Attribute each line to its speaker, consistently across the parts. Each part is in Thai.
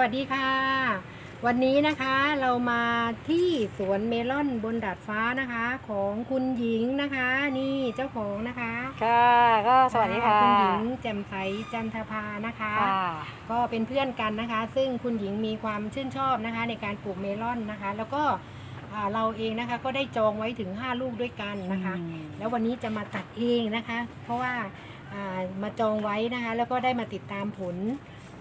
Speaker 1: วัสดีค่ะ วันนี้นะคะเรามาที่สวนเมลอนบนดาดฟ้านะคะ ของคุณหญิงนะคะ นี่เจ้าของนะคะ
Speaker 2: ค่ะก็สวัสดีค่ะ
Speaker 1: คุณหญิงแจ่มใสจันทภานะคะ
Speaker 2: ค่ะ
Speaker 1: ก็เป็นเพื่อนกันนะคะ ซึ่งคุณหญิงมีความชื่นชอบนะคะ ในการปลูกเมลอนนะคะ แล้วก็อ่าเราเองนะคะก็ได้จองไว้ถึง 5 ลูกด้วยกันนะคะ แล้ววันนี้จะมาตัดเองนะคะ เพราะว่าอ่ามาจองไว้นะคะ แล้วก็ได้มาติดตามผล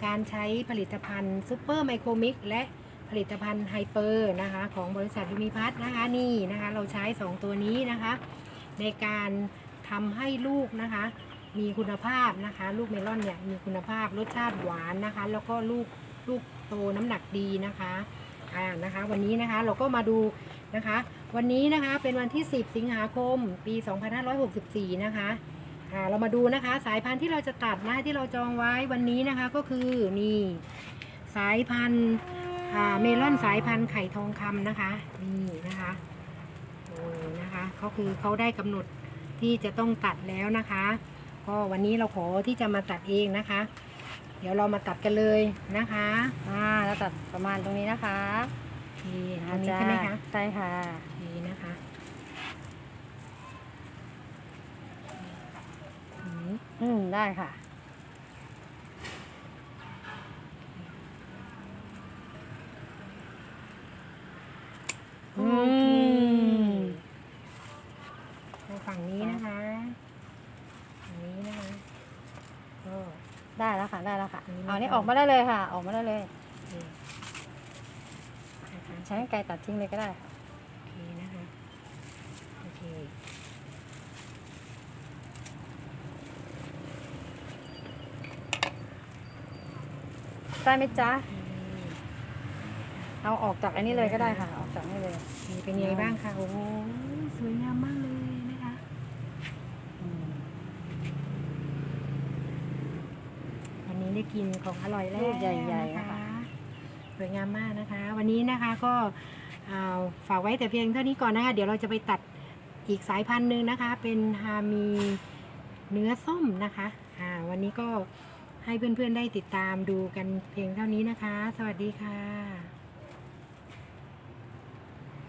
Speaker 1: การใช้ผลิตภัณฑ์ซูเปอร์ไมโครมิกและผลิตภัณฑ์ไฮเปอร์นะคะของบริษัทยูมิพัทนะคะนี่นะคะ เราใช้ 2 ตัวนี้นะคะ ในการทำให้ลูกนะคะ มีคุณภาพนะคะ ลูกเมลอนเนี่ยมีคุณภาพรสชาติหวานนะคะ แล้วก็ลูกลูกโตน้ำหนักดีนะคะอ่านะคะ วันนี้นะคะเราก็มาดูนะคะ วันนี้นะคะเป็นวันที่ 10 สิงหาคม ปี 2564 นะคะ อ่าเรามาดูนะคะ สายพันธุ์ที่เราจะตัดนะที่เราจองไว้วันนี้นะคะก็คือนี่สายพันธุ์อ่าเมลอนสายพันธุ์ไข่ทองคำนะคะนี่นะคะโอ้นะคะเขาคือเขาได้กำหนดที่จะต้องตัดแล้วนะคะ ก็วันนี้เราขอที่จะมาตัดเองนะคะ เดี๋ยวเรามาตัดกันเลยนะคะ
Speaker 2: อ่าแล้วตัดประมาณตรงนี้นะคะ
Speaker 1: นี่ตรงนี้ใช่ไหมคะ
Speaker 2: ใช่ค่ะ
Speaker 1: นี่นะคะอืม
Speaker 2: อืม ได้ค่ะ
Speaker 1: โอเคเอาฝั่งนี้นะคะฝั่งนี้นะคะก็
Speaker 2: ได้แล้วค่ะ ได้แล้วค่ะ
Speaker 1: อันนี้
Speaker 2: เอานี่
Speaker 1: ไม่
Speaker 2: ออกมาได้เลยค่ะ ออกมาได้เลย
Speaker 1: นี่นะคะ
Speaker 2: ใช้กรรไกรตัดทิ้งเลยก็ได้ค่ะ
Speaker 1: โอเคนะคะโอเค
Speaker 2: ได้ไหมจ๊ะ
Speaker 1: อืม
Speaker 2: เอาออกจากอันนี้เลยก็ได้ค่ะ ออกจากนี่เลย
Speaker 1: นี่เป็นยังไงบ้างคะ โอ้โหสวยงามมากเลยนะคะ
Speaker 2: อืม
Speaker 1: วันนี้ได้กินของอร่อยแล้ว
Speaker 2: ลูกใหญ่ๆ
Speaker 1: นะ
Speaker 2: นะคะ
Speaker 1: คะ สวยงามมากนะคะ วันนี้นะคะก็อ่าฝากไว้แต่เพียงเท่านี้ก่อนนะคะ เดี๋ยวเราจะไปตัดอีกสายพันธุ์หนึ่งนะคะ เป็นฮามีเนื้อส้มนะคะ อ่า วันนี้ก็ ให้เพื่อนๆได้ติดตามดูกันเพียงเท่านี้นะคะ สวัสดีค่ะ